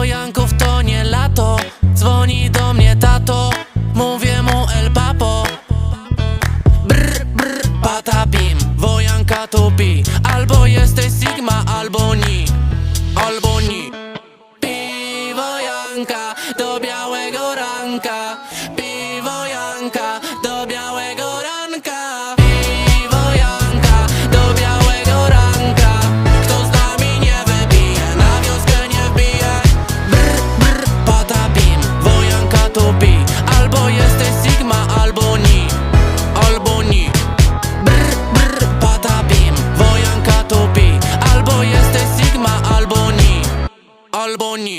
Wojanków to nie lato. Dzwoni do mnie tato. Mówię mu El Papo. Brr, brr, patapim Wojanka to pi. Albo jesteś Sigma, albo ni. Albo ni. Pi wojanka do białego ranka. Pi to Albo jesteś Sigma, albo ni. Albo ni. Brr, brr, pada bim. Wojanka to Albo jesteś Sigma, albo ni. Albo ni.